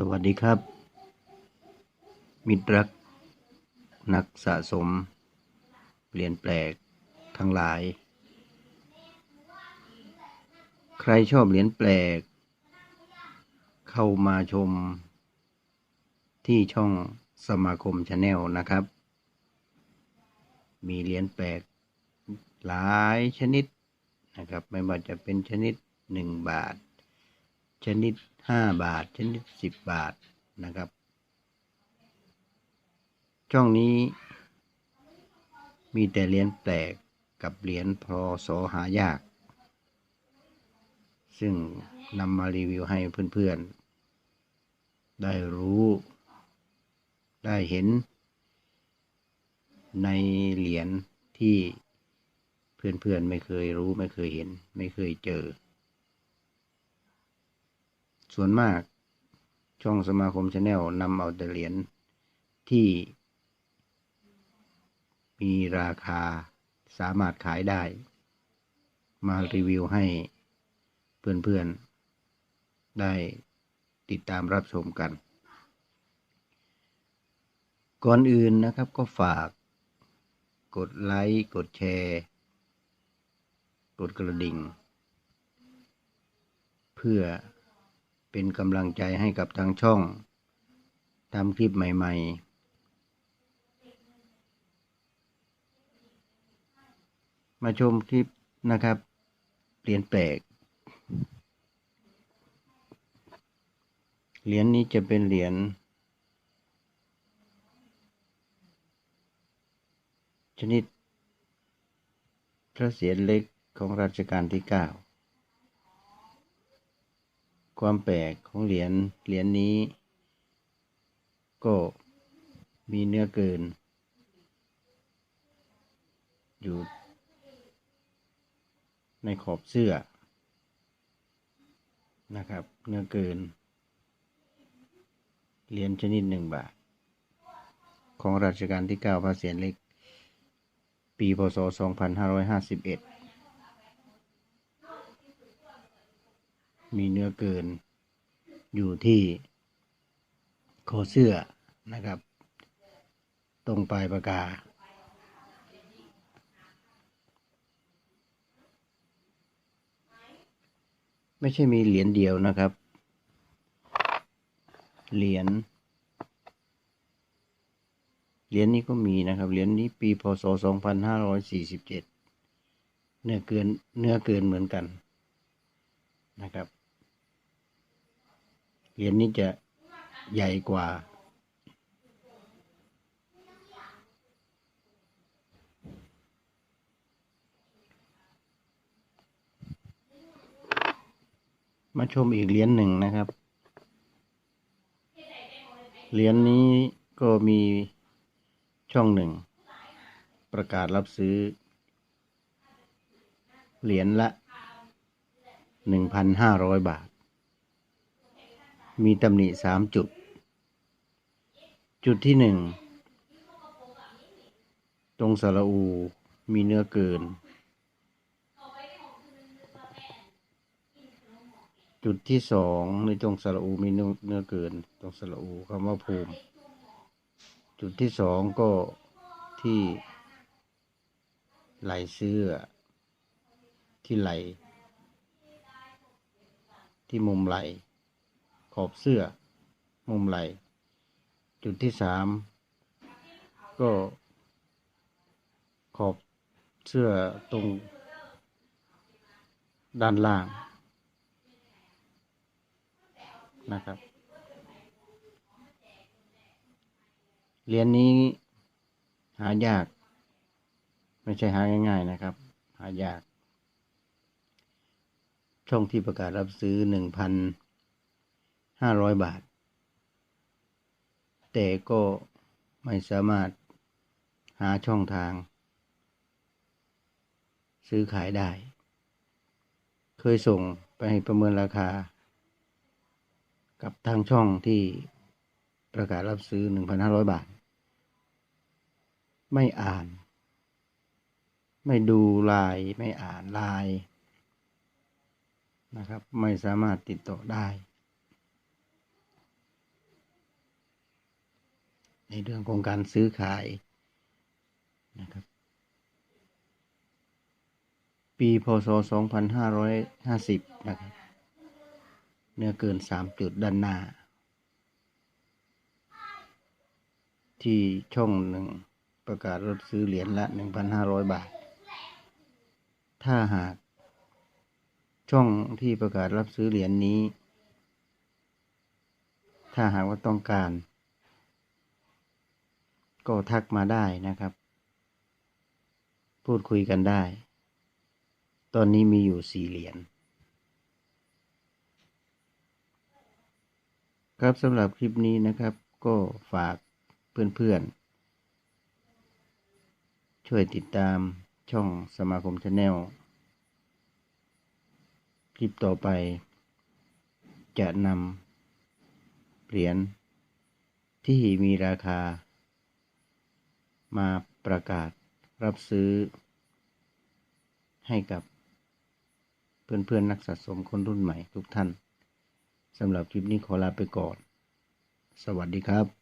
สวัสดีครับ มิตรรัก นักสะสมเหรียญแปลกทั้งหลาย ใครชอบเหรียญแปลก เข้ามาชม ที่ช่องสมาคมชาแนลนะครับ มีเหรียญแปลก หลายชนิดนะครับ ไม่ว่าจะเป็นชนิดหนึ่งบาท ชนิดห้าบาท ชนิดสิบบาทนะครับ ช่องนี้ มีแต่เหรียญแปลกกับเหรียญพอสอหายาก ซึ่งนำมารีวิวให้เพื่อนๆ ได้รู้ ได้เห็น ในเหรียญที่เพื่อนๆ ไม่เคยรู้ไม่เคยเห็น ไม่เคยเจอ ส่วนมากช่องสมาคมชาแนลนำเอาแต่เหรียญที่ มีราคาสามารถขายได้ มารีวิวให้เพื่อนๆ ได้ติดตามรับชมกัน ก่อนอื่นนะครับก็ฝาก กดไลค์ กดแชร์ กดกระดิ่ง เพื่อ เป็นกำลังใจให้กับทางช่องทำคลิปใหม่ ๆมาชมคลิปนะครับ เหรียญแปลก เหรียญนี้จะเป็นเหรียญชนิด พระเศียรเล็กของรัชกาลที่เก้า ความแปลกของเหรียญเหรียญนี้ ก็มีเนื้อเกิน อยู่ ในขอบเสื้อ นะครับ เนื้อเกิน เหรียญชนิดหนึ่งบาท ของรัชกาลที่เก้าพระเศียรเล็ก ปี พศ 2551 มีเนื้อเกิน อยู่ที่คอเสื้อนะครับ ตรงปลายปากกา ไม่ใช่มีเหรียญเดียวนะครับ เหรียญเหรียญนี้ก็มีนะครับ เหรียญนี้ปีพศ 2547 เนื้อเกิน เนื้อเกินเหมือนกันนะครับ เหรียญนี้จะใหญ่กว่า มาชมอีกเหรียญหนึ่งนะครับ เหรียญนี้ก็มีช่องหนึ่ง ประกาศรับซื้อ เหรียญละหนึ่งพันห้าร้อยบาท มีตำหนิสามจุด จุดที่หนึ่งตรงสระอูมีเนื้อเกิน จุดที่สองในตรงสระอูมีเนื้อเนื้อเกิน ตรงสระอูคำว่าภูมิ จุดที่สองก็ที่ไหลเสื้อ ที่ไหล ที่มุมไหล อบเสื้อมุมไหล จุดที่สามก็ขอบเสื้อตรงด้านล่างนะครับ เหรียญนี้หายาก ไม่ใช่หาง่าย ๆนะครับ หายาก ช่องที่ประกาศรับซื้อหนึ่งพัน ห้าร้อยบาท แต่ก็ไม่สามารถหาช่องทาง ซื้อขายได้ เคยส่งไปประเมินราคา กับทางช่องที่ประกาศรับซื้อหนึ่งพันห้าร้อยบาท ไม่อ่าน ไม่ดูลาย ไม่อ่านลายนะครับ ไม่สามารถติดต่อได้ ในเรื่องของการซื้อขายนะครับ ปีพศ 2550 นะครับ เนื้อเกิน 3 จุดด้านหน้า ที่ช่องหนึ่งประกาศรับซื้อเหรียญละ 1,500 บาท ถ้าหากช่องที่ประกาศรับซื้อเหรียญนี้ ถ้าหากว่าต้องการ ก็ทักมาได้นะครับ พูดคุยกันได้ ตอนนี้มีอยู่สี่เหรียญครับสำหรับคลิปนี้นะครับ ก็ฝากเพื่อนๆ ช่วยติดตามช่องสมาคมชาแนลคลิปต่อไป จะนำเหรียญที่มีราคา มาประกาศรับซื้อ ให้กับเพื่อนๆนักสะสมคนรุ่นใหม่ทุกท่านสำหรับคลิปนี้ขอลาไปก่อน สวัสดีครับ